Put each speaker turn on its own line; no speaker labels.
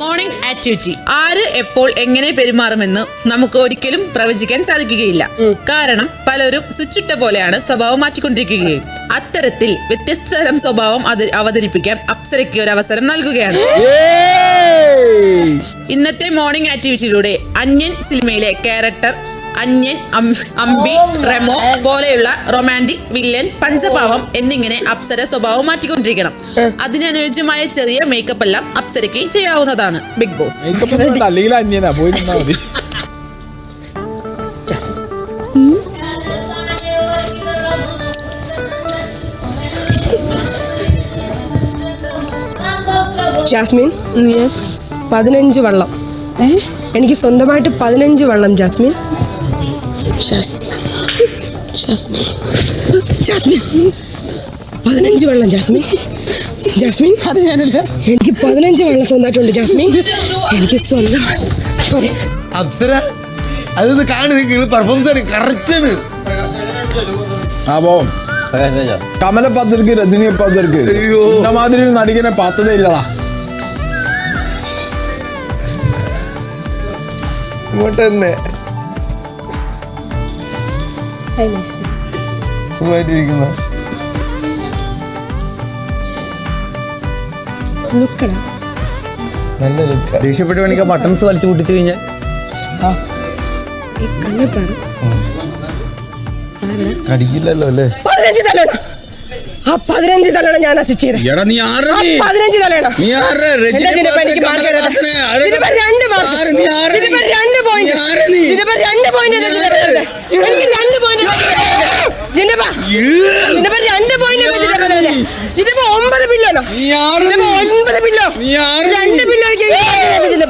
Morning activity ആര് എപ്പോൾ എങ്ങനെ പെരുമാറുമെന്ന് നമുക്ക് ഒരിക്കലും പ്രവചിക്കാൻ സാധിക്കുകയില്ല. കാരണം പലരും സ്വിച്ചിട്ട പോലെയാണ് സ്വഭാവം മാറ്റിക്കൊണ്ടിരിക്കുകയും അത്തരത്തിൽ വ്യത്യസ്ത തരം സ്വഭാവം അവതരിപ്പിക്കാൻ അപ്സരയ്ക്ക് ഒരു അവസരം നൽകുകയാണ്. ഇന്നത്തെ മോർണിംഗ് ആക്ടിവിറ്റിയിലൂടെ അന്യൻ സിനിമയിലെ ക്യാരക്ടർ അന്യൻ അമ്പി റെമോ പോലെയുള്ള റൊമാന്റിക് വില്ലൻ പഞ്ചഭാവം എന്നിങ്ങനെ അപ്സര സ്വഭാവം മാറ്റിക്കൊണ്ടിരിക്കണം. അതിനനുയോജ്യമായ ചെറിയ മേക്കപ്പ് എല്ലാം അപ്സരയ്ക്ക് ചെയ്യാവുന്നതാണ്. Big boss
Jasmine? യെസ് പതിനഞ്ച് വള്ളം. എനിക്ക് സ്വന്തമായിട്ട് പതിനഞ്ച് വള്ളം ജാസ്മിൻ. ശ്വാസം ജാസ്മിൻ ജാസ്മിൻ. പതിനഞ്ച് വെള്ളം ജാസ്മിൻ. ജാസ്മിൻ. അത് ഞാനല്ല എനിക്ക് പതിനഞ്ച് വെള്ളം സ്വന്തമായിട്ടുണ്ട് ജാസ്മിൻ. എനിക്ക് സ്വന്തം സോറി
അപ്സര അതൊന്ന് കാണുക പെർഫോമൻസ് ആണ്. കറക്റ്റ് ആണ്.
അപ്പോ കമല പാത്രക്ക് രജനി പാത്രക്ക് മാതിരി നടികനെ പാത്തതേ ഇല്ലടാ.
ഇങ്ങോട്ട് തന്നെ. സുഖമായിട്ടിരിക്കുന്ന. നല്ല ലുക്ക്.
ദേഷ്യപ്പെട്ട് വേണമെങ്കിൽ ബട്ടൺസ് വലിച്ചു പൊട്ടിച്ചു കഴിഞ്ഞാൽ
കടിക്കില്ലല്ലോ അല്ലേ?
പതിനഞ്ച് തലണ ആ പതിനഞ്ച് തലണ ഞാൻ ചെയ്തത്
എടാ നീ ആരാ
ആ
നീ?
പതിനഞ്ച് തലണ
നീ ആരാ? രജനി
എന്താ എനിക്ക് മാർക്ക്
ആരാ?
രണ്ട് മാർക്ക്
ആര്? നീ ആരാ നീ?
രണ്ട് പോയിന്റ്
നീ ആരാ നീ?
രണ്ട് പോയിന്റ്
നീ ആരാ?
എനിക്ക് ജിന്നപ്പ രണ്ട് പോയിന്റ് ജിന്നപ്പ ഒമ്പത്? ഒൻപത് ബില്ലോ? രണ്ട് ബില്ലോ ജിന്നപ്പ രണ്ട് ബില്ലോ